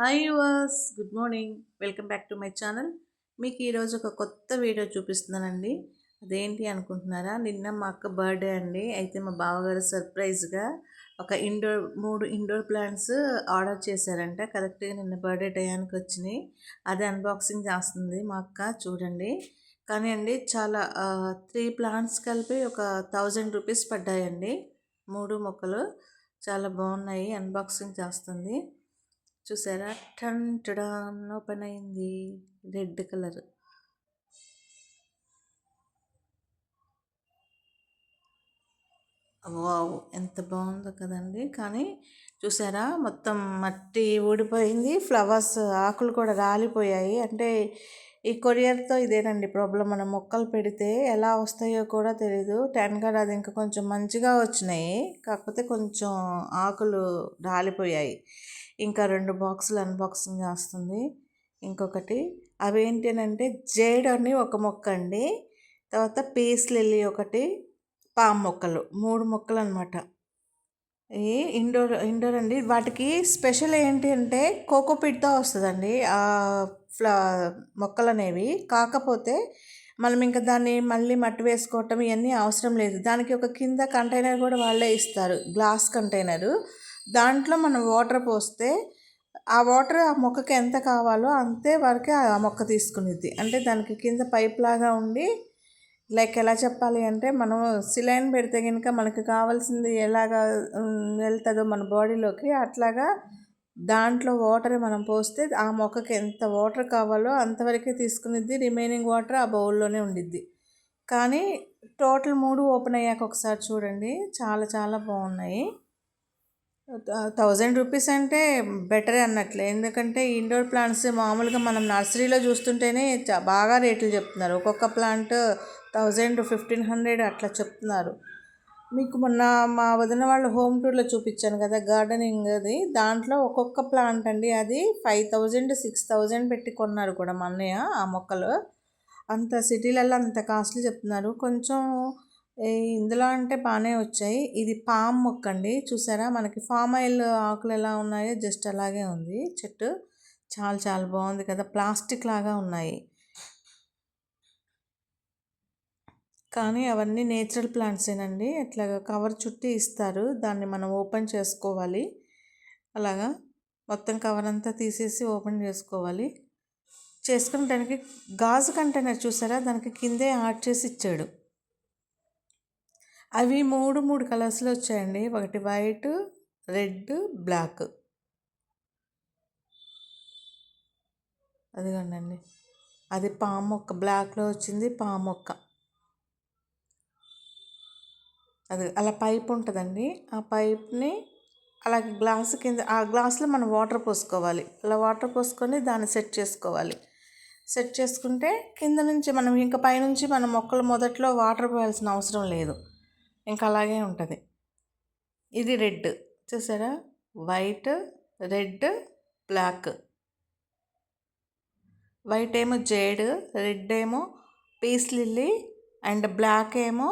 Hi was good morning welcome back to my channel మీకు ఈరోజు ఒక కొత్త వీడియో చూపిస్తున్నానండి. అదేంటి అనుకుంటున్నారా? నిన్న మా అక్క బర్త్డే అండి. అయితే మా బావగారు సర్ప్రైజ్గా ఒక ఇండోర్ మూడు ఇండోర్ ప్లాంట్స్ ఆర్డర్ చేశారంట. కరెక్ట్గా నిన్న బర్త్డే టయానికి వచ్చినాయి. అది అన్బాక్సింగ్ చేస్తుంది మా అక్క. చూడండి. కానీ అండి చాలా త్రీ ప్లాంట్స్ కలిపి ఒక థౌజండ్ రూపీస్ పడ్డాయండి. మూడు మొక్కలు. చాలా బాగున్నాయి. అన్బాక్సింగ్ చేస్తుంది. చూసారా? టన్ టడాన్ ఓపెన్ అయింది రెడ్ కలర్. వావ్! ఎంత బాగుందో కదండి. కానీ చూసారా? మొత్తం మట్టి ఊడిపోయింది. ఫ్లవర్స్ ఆకులు కూడా రాలిపోయాయి. అంటే ఈ కొరియర్తో ఇదేనండి ప్రాబ్లం మనం మొక్కలు పెడితే ఎలా వస్తాయో కూడా తెలీదు. టెన్ కార్డ్ అది ఇంకా కొంచెం మంచిగా వచ్చినాయి. కాకపోతే కొంచెం ఆకులు రాలిపోయాయి. ఇంకా రెండు బాక్సులు అన్బాక్సింగ్ చేస్తుంది. ఇంకొకటి అవి ఏంటంటే జేడ్ అని ఒక మొక్క అండి. తర్వాత పీస్ లిల్లీ ఒకటి పామ్ మొక్కలు. మూడు మొక్కలు అనమాట ఈ ఇండోర్ ఇండోర్ అండి. వాటికి స్పెషల్ ఏంటి అంటే కోకోపిట్తో వస్తుందండి. ఆ ఫ్లా మొక్కలు అనేవి కాకపోతే మనం ఇంకా దాన్ని మళ్ళీ మట్టి వేసుకోవటం ఇవన్నీ అవసరం లేదు. దానికి ఒక కింద కంటైనర్ కూడా వాళ్ళే ఇస్తారు. Glass container. దాంట్లో మనం వాటర్ పోస్తే ఆ వాటర్ ఆ మొక్కకి ఎంత కావాలో అంతే వరకే ఆ మొక్క తీసుకునేది అంటే దానికి కింద పైప్ లాగా ఉండి లైక్ ఎలా చెప్పాలి అంటే మనం సిలైన్ పెడితే కనుక మనకు కావాల్సింది ఎలాగా వెళ్తుందో మన బాడీలోకి అట్లాగా దాంట్లో వాటర్ మనం పోస్తే ఆ మొక్కకి ఎంత వాటర్ కావాలో అంతవరకే తీసుకునేది రిమైనింగ్ వాటర్ ఆ బౌల్లోనే ఉండిద్ది. కానీ టోటల్ మూడు ఓపెన్ అయ్యాక ఒకసారి చూడండి చాలా చాలా బాగున్నాయి. థౌజండ్ రూపీస్ అంటే బెటరే అన్నట్లే. ఎందుకంటే ఇండోర్ ప్లాంట్స్ మామూలుగా మనం నర్సరీలో చూస్తుంటేనే బాగా రేట్లు చెప్తున్నారు. ఒక్కొక్క ప్లాంట్ థౌజండ్ ఫిఫ్టీన్ హండ్రెడ్ అట్లా చెప్తున్నారు. మీకు మొన్న మా వదిన వాళ్ళు హోమ్ టూర్లో చూపించాను కదా గార్డెనింగ్ అది. దాంట్లో ఒక్కొక్క ప్లాంట్ అండి అది ఫైవ్ థౌజండ్ సిక్స్ థౌజండ్ పెట్టి కొన్నారు కూడా మా అన్నయ్య ఆ మొక్కలు. అంత సిటీలలో అంత కాస్ట్లీ చెప్తున్నారు. కొంచెం ఇందులో అంటే బాగానే వచ్చాయి. ఇది పామ్ మొక్క అండి చూసారా? మనకి ఫామ్ ఆయిల్ ఆకులు ఎలా ఉన్నాయో జస్ట్ అలాగే ఉంది. చెట్టు చాలా చాలా బాగుంది కదా. ప్లాస్టిక్ లాగా ఉన్నాయి. కానీ అవన్నీ నేచురల్ ప్లాంట్సేనండి అట్లా కవర్ చుట్టి ఇస్తారు. దాన్ని మనం ఓపెన్ చేసుకోవాలి. అలాగా మొత్తం కవర్ అంతా తీసేసి ఓపెన్ చేసుకోవాలి. చేసుకుని దానికి గాజు కంటైనర్ చూసారా? దానికి కిందే ఆడ్ చేసి ఇచ్చాడు. అవి మూడు మూడు కలర్స్లో వచ్చాయండి. ఒకటి వైట్ రెడ్ బ్లాక్. అదిగోండి అది పాము మొక్క బ్లాక్లో వచ్చింది పాము మొక్క. అది అలా పైప్ ఉంటుందండి. ఆ పైప్ని అలాగే గ్లాస్ కింద ఆ గ్లాస్లో మనం వాటర్ పోసుకోవాలి. అలా వాటర్ పోసుకొని దాన్ని సెట్ చేసుకోవాలి. సెట్ చేసుకుంటే కింద నుంచి మనం ఇంకా పైనుంచి మనం మొక్కలు మొదట్లో వాటర్ పోయాల్సిన అవసరం లేదు. ఇంకా అలాగే ఉంటుంది. ఇది రెడ్. చూసారా? White red black. వైట్ ఏమో జేడ్ రెడ్ ఏమో పీస్ లిల్లీ అండ్ బ్లాక్ ఏమో